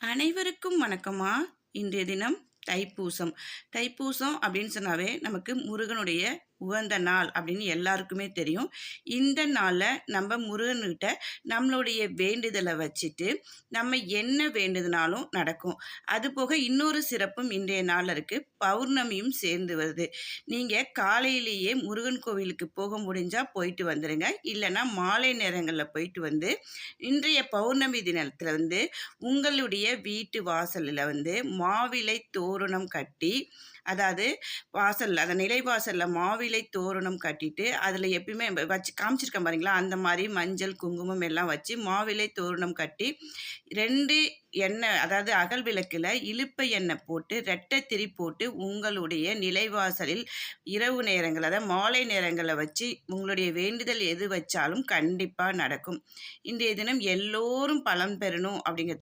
அனைவருக்கும் வணக்கமா? இன்றைய தினம் தைப்பூசம். தைப்பூசம் அப்படின்னு சொன்னாவே நமக்கு முருகனுடைய உகந்த நாள் அப்படின்னு எல்லாருக்குமே தெரியும். இந்த நாளில் நம்ம முருகன்கிட்ட நம்மளுடைய வேண்டுதலை வச்சுட்டு நம்ம என்ன வேண்டுதுனாலும் நடக்கும். அது போக இன்னொரு சிறப்பும் இன்றைய நாளில் இருக்குது பௌர்ணமியும் சேர்ந்து வருது. நீங்கள் காலையிலேயே முருகன் கோவிலுக்கு போக முடிஞ்சால் போயிட்டு வந்துடுங்க இல்லைன்னா மாலை நேரங்களில் போயிட்டு வந்து இன்றைய பௌர்ணமி தினத்தில் வந்து உங்களுடைய வீட்டு வாசலில் வந்து மாவிலை தோரணம் கட்டி அதாவது வாசலில் அந்த நிலைவாசலில் மாவிலை தோரணம் கட்டிட்டு அதில் எப்பயுமே வச்சு காமிச்சிருக்கேன் பாருங்களா? அந்த மாதிரி மஞ்சள் குங்குமம் எல்லாம் வச்சு மாவிலை தோரணம் கட்டி ரெண்டு எண்ணெய் அதாவது அகல் விளக்கில் இழுப்பை எண்ணெய் போட்டு ரெட்டை திரி போட்டு உங்களுடைய நிலைவாசலில் இரவு நேரங்கள் அதாவது மாலை நேரங்களில் வச்சு உங்களுடைய வேண்டுதல் எது வச்சாலும் கண்டிப்பாக நடக்கும். இன்றைய தினம் எல்லோரும் பலம் பெறணும் அப்படிங்கிறது